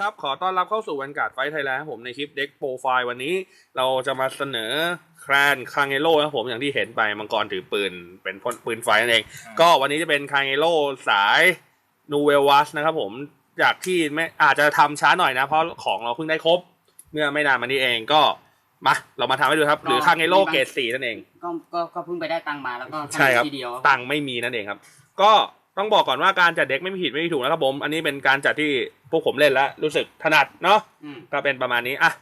ครับ ขอต้อนรับเข้าสู่วันการ์ดไฟไทยแลนด์ครับผมในคลิปเด็กโปรไฟล์วันนี้เราจะมาเสนอแครนคางเอโร่ครับผมอย่างที่เห็นไปมังกรถือปืนเป็นพ่นปืนไฟนั่นเอง ก็วันนี้จะเป็นคางเอโร่สายนูเวลวัสนะครับผมจากที่ไม่อาจจะทำช้าหน่อยนะ เพราะของเราเพิ่งได้ครบ เมื่อไม่นานมานี้เองก็มาเรามาทำให้ดูครับ หรือคางเอโร่เกรดสี่นั่นเองก็ก็ก็เพิ่งไปได้ตังค์มาแล้วก็ทำใช่ครับทีเดียวตังค์ไม่มีนั่นเองครับ ก็ ต้องบอกก่อนว่าการจัดเด็กไม่มีผิดไม่มีถูกนะครับผม อันนี้เป็นการจัดที่พวกผมเล่นแล้ว รู้สึกถนัดเนาะอืมก็เป็นประมาณนี้อะ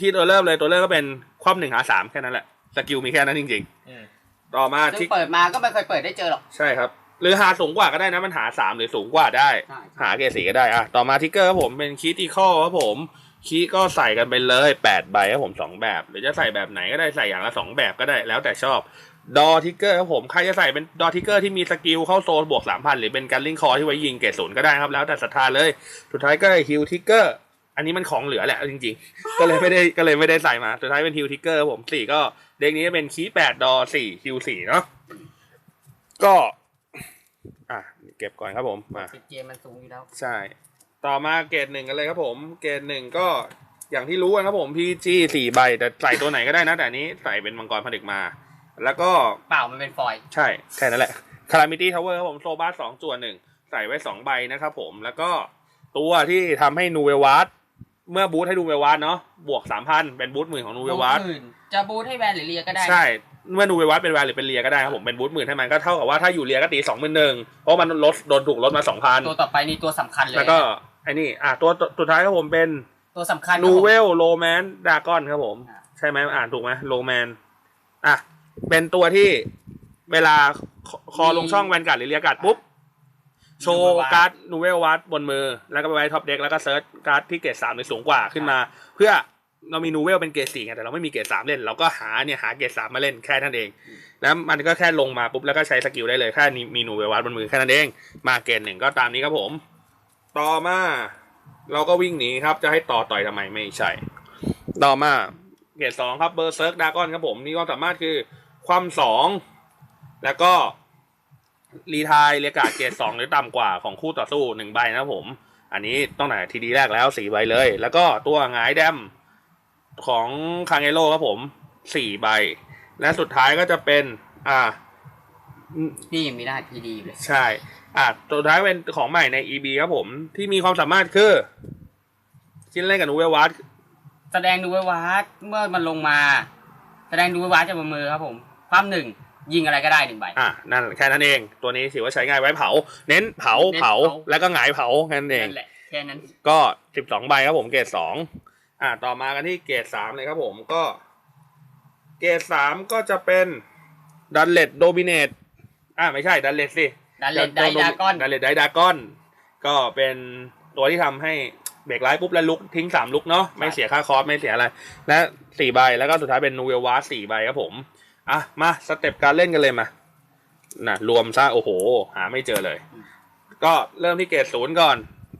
ที่ตัวเริ่มเลยตัวเริ่มก็เป็นคว่ำหนึ่งหาสามแค่นั้นแหละสกิลมีแค่นั้นจริงๆต่อมาซึ่ที่งเปิดมาก็ไม่เคยเปิดได้เจอหรอกใช่ครับ หรือหาสูงกว่าก็ได้นะมันหาสามหรือสูงกว่าได้ใช่หาเกรดสีก็ได้อะต่อมาทิกเกอร์ครับผมเป็นคีติคอครับผม คีก็ใส่กันไปเลยแปดใบครับผมสองแบบ หรือจะใส่แบบไหนก็ได้ใส่อย่างละสองแบบก็ได้แล้วแต่ชอบดอทิกเกอร์ครับผมใครจะใส่เป็นดอทิกเกอร์ที่มีสกิลเข้าโซนบวกสามพันหรือเป็นการลิงคอที่ไว้ยิงเกรดศูนย์ก็ได้ครับแล้วแต่ศรัทธาเลยสุดท้ายก็ฮิวทิกเกอร์อันนี้มันของเหลือแหละเอาจริงๆ ก็เลยไม่ได้ก็เลยไม่ได้ใส่มาสุดท้ายเป็นฮิวทิกเกอร์ผมสี่ก็เด็กนี้เป็นคีแปดดอสี่ฮิวสี่เนาะก็ อะเก็บก่อนครับผมมาสิบเจมันสูงอยู่แล้วใช่ ต่อมาเกรดหนึ่งกันเลยครับผม เกรดหนึ่งก็อย่างที่รู้กันครับผม PG สี่ใบ แต่ใส่ตัวไหนก็ได้นะ แต่อันนี้ใส่เป็นมังกรผนึกมา แล้วก็เปล่ามันเป็นฟอยล์ใช่แค่นั้นแหละ Calamity Tower ครับผมโซบาสองจวนหนึ่งใส่ไว้สองใบนะครับผมแล้วก็ตัวที่ทำให้นูเวลวัตเมื่อบูทให้นูเวลวัตเนาะบวกสามพันเป็นบูทหมื่นของนูเวลวัตบูทหมื่นจะบูทให้แวนหรือเลียก็ได้ใช่ เมื่อนูเวลวัตเป็นแวร์หรือเป็นเลียก็ได้ครับผมเป็นบูทหมื่นให้มันก็เท่ากับว่าถ้าอยู่เลียก็ตีสองหมื่นหนึ่งเพราะมันลดโดนถูกลดมาสองพันตัวต่อไปนี่ตัวสำคัญเลยแล้วก็ ไอ้นี่ อะตัวตัวสุดท้ายครับผมเป็นตัวสำคัญนูเวครับลโรแมนดากอนครับผมอ่าใช่ไหมอ่านถูกไหมโรแมนอะเป็นตัวที่เวลาคคอลงช่องแวนการ์ดหรือเรียการ์ดปุ๊บ โชว์การ์ดนูเวลวัดบนมือ แล้วก็ไปไว้ท็อปเด็กแล้วก็เซิร์ชการ์ดที่เกรดสามหรือสูงกว่าขึ้นมา เพื่อเรามีนูเวลเป็นเกรดสี่ไงแต่เราไม่มีเกรดสามเล่น เราก็หาเนี่ยหาเกรดสามมาเล่นแค่นั้นเอง แล้วมันก็แค่ลงมาปุ๊บแล้วก็ใช้สกิลได้เลยแค่นี้มีนูเวลวัดบนมือแค่นั้นเอง มาเกรดหนึ่งก็ตามนี้ครับผม ต่อมา เราก็วิ่งหนีครับ จะให้ต่อต่อยทำไมไม่ใช่ ต่อมาเกรดสองครับเบอร์เซิร์กดากอนครับผม นี่ก็สามารถคือความสองแล้วก็รีทายเรียกการ์ดเกรดสองหรือต่ำกว่าของคู่ต่อสู้หนึ่งใบนะครับผม อันนี้ต้องไหนทีดีแรกแล้วสี่ใบเลย แล้วก็ตัวหงายแดมของคางเอโร่ครับผมสี่ใบ และสุดท้ายก็จะเป็น อ่า นี่ยังไม่ได้ทีดีเลย ใช่ อะตัวสุดท้ายเป็นของใหม่ใน EB ครับผม ที่มีความสามารถคือ ชิ้นเล่นกับนูเวลวัตแสดงดูไว้ว่าเมื่อมันลงมา แสดงดูไว้ว่าจะบนมือครับผมความหนึ่งยิงอะไรก็ได้หนึ่งใบอะนั่นแค่นั้นเอง ตัวนี้ถือว่าใช้ง่ายไว้เผาเน้นเผา เน้นเผาเผาแล้วก็หงายเผาแค่นั้นเองนั่นแหละแค่นั้นก็สิบสองใบครับผมเกรดสองอะต่อมากันที่เกรดสามเลยครับผมก็ เกรดสามก็จะเป็นดันเลดโดมิเนตอะไม่ใช่ดันเลดสิ ดันเลดไดดากอนดันเลดไดดากอน ก็เป็นตัวที่ทำให้เบรกไลท์ปุ๊บแล้วลุกทิ้งสามลุกเนาะไม่เสียค่าคอร์สไม่เสียอะไร และสี่ใบแล้วก็สุดท้ายเป็นนูเวลวาสี่ใบครับผม อะ มาสเต็ปการเล่นกันเลยมาน่ะรวมซะโอ้โห หาไม่เจอเลย ก็เริ่มที่เกรดศูนย์ก่อน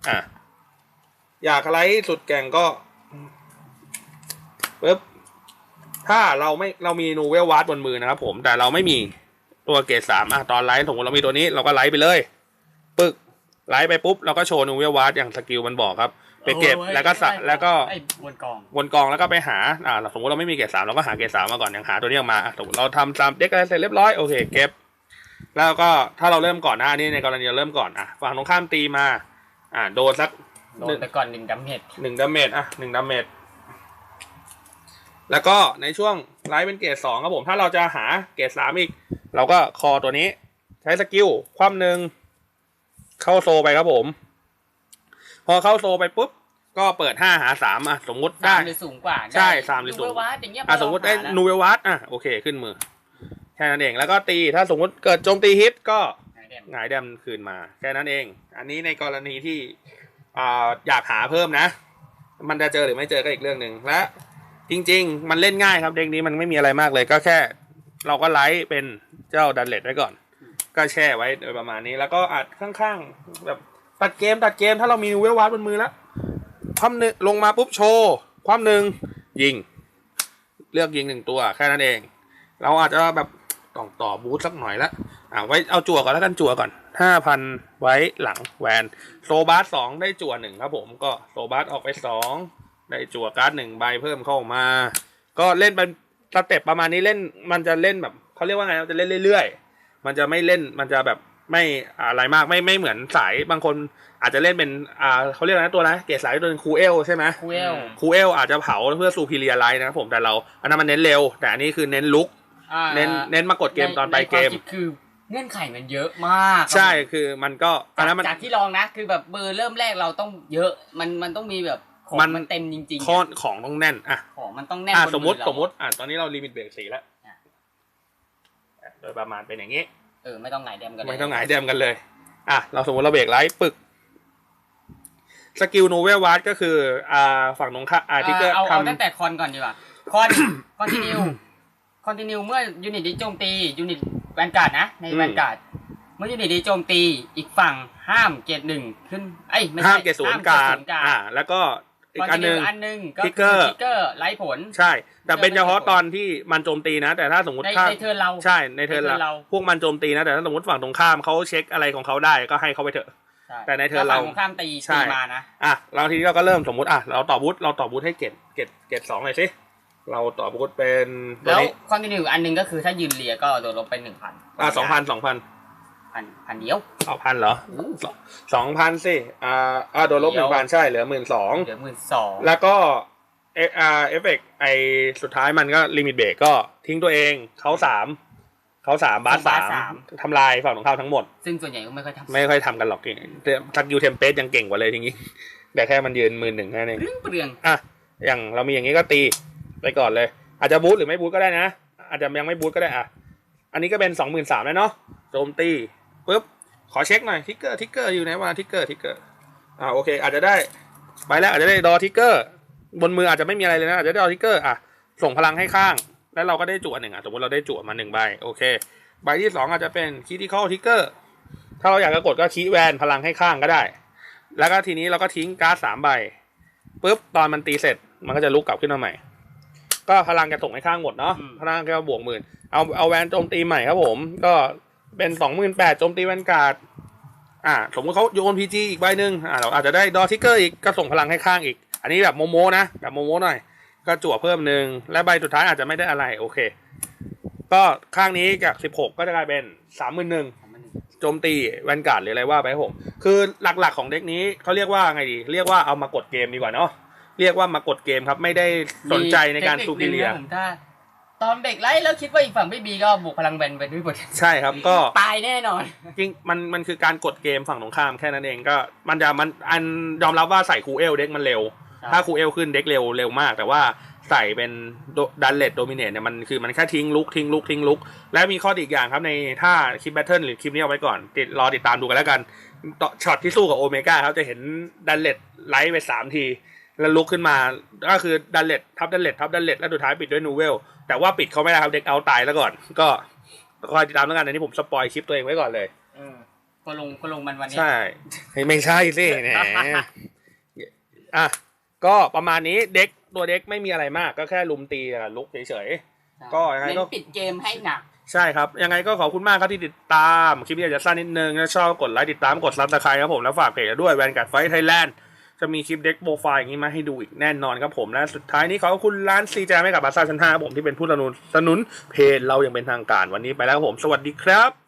อะ อยากไลท์สุดแก่งก็ปึ๊บถ้าเราไม่เรามีนูเวลวาร์บนมือนะครับผมแต่เราไม่มี ตัวเกรดสามอะตอนไลท์สมมติเรามีตัวนี้เราก็ไลท์ไปเลย ปึ๊กไลท์ไปปุ๊บเราก็โชว์นูเวลวาร์อย่างสกิลมันบอกครับ ไปเก็บแล้วก็สะแล้วก็ไอ้บนกองวนกองแล้วก็ไปหาอ่าสมมติเราไม่มีเกรดสามเราก็หาเกรดสามมาก่อนอย่างหาตัวนี้ออกมาอะสมมติเราทำตามเด็กอะไรเสร็จเรียบร้อยโอเคเก็บ แล้วก็ถ้าเราเริ่มก่อนหน้านี้ในกรณีเราเริ่มก่อนอะฝั่งตรงข้ามตีมา อ่าโดนสักโดนไปก่อนหนึ่งดาเมจหนึ่งดาเมจอะหนึ่งดาเมจ แล้วก็ในช่วงไลฟ์เป็นเกรดสองครับผมถ้าเราจะหาเกรดสามอีก เราก็คอตัวนี้ใช้สกิลคว่ำหนึ่งเข้าโซไปครับผม พอเข้าโซไปปุ๊บก็เปิดห้าหาสามอะสมมุติสาได้มหรือสูงกว่าใช่สามหรือสูงดูไว้ว่าอย่างเงี้ยอะสมมติได้เราหาแล้วนูเวลวัตอะโอเคขึ้นมือแค่นั้นเองแล้วก็ตีถ้าสมมติเกิดโจมตีฮิตก็ไหนเด่นหงายแดมคืนมา แค่นั้นเอง อันนี้ในกรณีที่อ่าอยากหาเพิ่มนะ มันจะเจอหรือไม่เจอก็อีกเรื่องหนึ่งและ จริง ๆ มันเล่นง่ายครับเด็กนี้มันไม่มีอะไรมากเลย ก็แค่ เราก็ไลท์เป็นเจ้าดันเลดไว้ก่อน ก็แช่ไว้โดยประมาณนี้ แล้วก็อัดข้างๆแบบตัดเกมตัดเกมถ้าเรามีนูเวลวัตบนมือแล้วความหนึ่งลงมาปุ๊บโชว์ความหนึ่งยิง เลือกยิงหนึ่งตัวแค่นั้นเอง เราอาจจะแบบต้องต่อบูทสักหน่อยละอ่าไว้เอาจั่วก่อนแล้วกันจั่วก่อนห้าพันไว้หลังแวนโซบาสสองได้จั่วหนึ่งครับผมก็โซบาสออกไปสอง ได้จั่วการ์ดหนึ่งใบเพิ่มเข้ามา ก็เล่นเป็นสเต็ปประมาณนี้เล่นมันจะเล่นแบบเขาเรียกว่าไงมันจะเล่นเรื่อยๆ มันจะไม่เล่นมันจะแบบไม่อะไรมากไม่ไม่เหมือนสายบางคนอาจจะเล่นเป็นอ่าเขาเรียกอะไรนะตัวนะเกรดสายตัวนึงคูเอลใช่ไหมคูเอลคูเอลอาจจะเผาเพื่อซูพิเรียไลท์นะครับผมแต่เราอันนั้นมันเน้นเร็ว แต่อันนี้คือเน้นลุกอ่าเน้นเน้นมากดเกมตอนไปเกมในความคิดคือเงื่อนไขมันเยอะมาก ใช่คือมันก็อันนั้นมันจากที่ลองนะ คือแบบเบอร์เริ่มแรกเราต้องเยอะมันมันต้องมีแบบของ มันมันเต็มจริงๆข้ออะของต้องแน่น อะ ของมันต้องแน่นอะบนสมมติอเราสมมติอะตอนนี้เราลิมิตเบรกสีแล้วอะอะโดยประมาณเป็นอย่างนี้ เออไม่ต้องไหนเดมกันเลยไม่ต้องหงายเดิมกันเลย อะเราสมมติเราเบรกไลท์ปึกสกิลโนเวลวาร์ก็คืออ่าฝั่งตรงข้ามอ่าที่เกิดเอาเอาตั้งทำแต่คอนก่อนดีกว่าคอนคอนติเนียคอนติเนียเมื่อยูนิตนี้โจมตียูนิตแวนการ์ดนะในแวนการ์ดเมื่อยูนิตนี้โจมตีอีกฝั่งห้ามเกรดหนึ่งขึ้นเอ้ยไม่ใช่ห้ามเกรดศูนย์การห้มเรดศูนย์อ่าแล้วก็ อีกคอัอนนติหเนีนึ่ยงอันหนึ่งก็ทิกเกคืออร์ทิกเกอร์ไร้ผล ใช่ แต่เป็นเฉพาะตอนที่มันโจมตีนะ แต่ถ้าสมมติในถ้าในเทิร์นเราใช่ในเทิร์นในเทิร์นเราเราพวกมันโจมตีนะแต่ถ้าสมมติฝั่งตรงข้ามเขาเช็คอะไรของเขาได้ก็ให้เขาไปเถอะใช่แต่ในเทิร์นเราถ้ฝั่งตงข้ามตีใช่ตีมานะอะเราทีนี้เราก็เริ่มสมมติอะเราต่อบูทเราต่อบูทให้เกตเกตเกตสองเลยสิเราต่อบูทเป็นตัวแล้วนี้คอนติเนียอันหนึ่งก็คือถ้ายืนเรียก็โดนลบไปหนึ่งพันอะสองพันสองพัน พันพันเดียวเอาพันเหรอสองพันสิอ่าอ่าโดนลบหเดี๋นึ่ยวงพันใช่เหลือหมื่นสองเหลือหมื่นสองแล้วก็เออ่าเอฟเฟกไอสุดท้ายมันก็ลิมิตเบรกก็ทิ้งตัวเองเขาสามเขาสามบาสสามทำลายฝั่งของเขาทั้งหมด ซึ่งส่วนใหญ่ก็ไม่ค่อยทำไม่ค่อยทำกันหรอกเก่งทักยูเทมเพสยังเก่งกว่าเลยทีนี้แต่แค่มันยืนหมื่นหนึ่งแค่นั้นเองเรื่องเปลืองอะอย่างเรามีอย่างนี้ก็ตีไปก่อนเลย อาจจะบูทหรือไม่บูทก็ได้นะ อาจจะยังไม่บูทก็ได้อะอันนี้ก็เป็นสองหมื่นสามแล้วเนาะโจมตี ปุ๊บขอเช็คหน่อยทิกเกอร์ทิกเกอร์อยู่ไหนวะทิกเกอร์ทิกเกอร์อ่าโอเค อาจจะได้ใบแรกอาจจะได้ดอทิกเกอร์บนมืออาจจะไม่มีอะไรเลยนะอาจจะได้ดอทิกเกอร์อะส่งพลังให้ข้าง แล้วเราก็ได้จั่วหนึ่งอะสมมติเราได้จั่วมาหนึ่งใบโอเคใบที่สองอาจจะเป็นคิติคอลทิกเกอร์ถ้าเราอยากจะกดก็คีแวนพลังให้ข้างก็ได้ แล้วก็ทีนี้เราก็ทิ้งการ์ดสามใบปุ๊บตอนมันตีเสร็จมันก็จะลุกกลับขึ้นมาใหม่ ก็พลังจะส่งให้ข้างหมดเนาะพลังก็บวกหมื่นเอาเอาแวนโจมตีใหม่ครับผม ก็ เป็นสองหมื่นแปดโจมตีแวนการ์ดอ่า สมมติเขาโยนพีจีอีกใบหนึ่งอ่าเราอาจจะได้ดอทิกเกอร์อีกก็ส่งพลังให้ข้างอีก อันนี้แบบโมโมนะ แบบโมโมหน่อย ก็จั่วเพิ่มหนึ่งและใบสุดท้ายอาจจะไม่ได้อะไรโอเค ก็ข้างนี้จากสิบหกก็จะกลายเป็นสามหมื่นหนึ่งโจมตีแวนการ์ดหรืออะไรว่าไปครับผมคือหลักๆของเด็กนี้เขาเรียกว่าไงดี เรียกว่าเอามากดเกมดีกว่าเนาะเรียกว่ามากดเกมครับไม่ได้สนใจในการมีซูทคพินิคเลียหนึ่งนะผมถ้า ตอนเบรกไลท์แล้วคิดว่าอีกฝั่งไม่บีก็บวกพลังแบนไปด้วยหมดใช่ครับก็ตายแน่นอน จริงมันมันคือการกดเกมฝั่งตรงข้ามแค่นั้นเองก็มันจะมันอันยอมรับว่าใส่คูเอลเด็กมันเร็วครับถ้าคูเอลขึ้นเด็กเร็วเร็วมาก แต่ว่าใส่เป็นดันเลดโดมิเนตเนี่ยมันคือมันแค่ทิ้งลุกทิ้งลุกทิ้งลุก และมีข้อดีอีกอย่างครับในถ้าคลิปแบทเทิลหรือคลิปนี้เอาไว้ก่อนติดรอติดตามดูกันแล้วกันต่อช็อตที่สู้กับโอเมก้าครับจะเห็นดันเลดไลท์ไปสามที แล้วลุกขึ้นมาก็คือดันเลดทับดันเลดทับดันเลดแล้วสุดท้ายปิดด้วยนูเวลแต่ว่าปิดเขาไม่ได้ครับเด็กเอาตายแล้วก่อน ก็คอยติดตามแล้วกันอันนี้ผมสปอยคลิปตัวเองไว้ก่อนเลยเออก็ลงก็ลงมันวันนี้ใช่เฮ้ยไม่ใช่สิแหมอะก็ประมาณนี้เด็กตัวเด็กไม่มีอะไรมากก็แค่ลุมตีกับลุกเฉยก็ยังไงก็เน้นปิดเกมให้หนักๆใช่ครับ ยังไงก็ขอบคุณมากครับที่ติดตาม คลิปนี้อาจจะสั้นนิดนึงถ้าชอบกดไลค์ติดตามกดซับสไครต์ครับผมแล้วฝากเพจด้วยแวนการ์ดไฟไทยแลนด์ จะมีคลิปเด็กโปรไฟล์อย่างนี้มาให้ดูอีกแน่นอนครับผม และสุดท้ายนี้ขอบคุณร้านซีจาไม่กับบาซ่าชั้นห้าผมที่เป็นผู้สนับสนุนเพจเราอย่างเป็นทางการวันนี้ไปแล้วครับผม สวัสดีครับ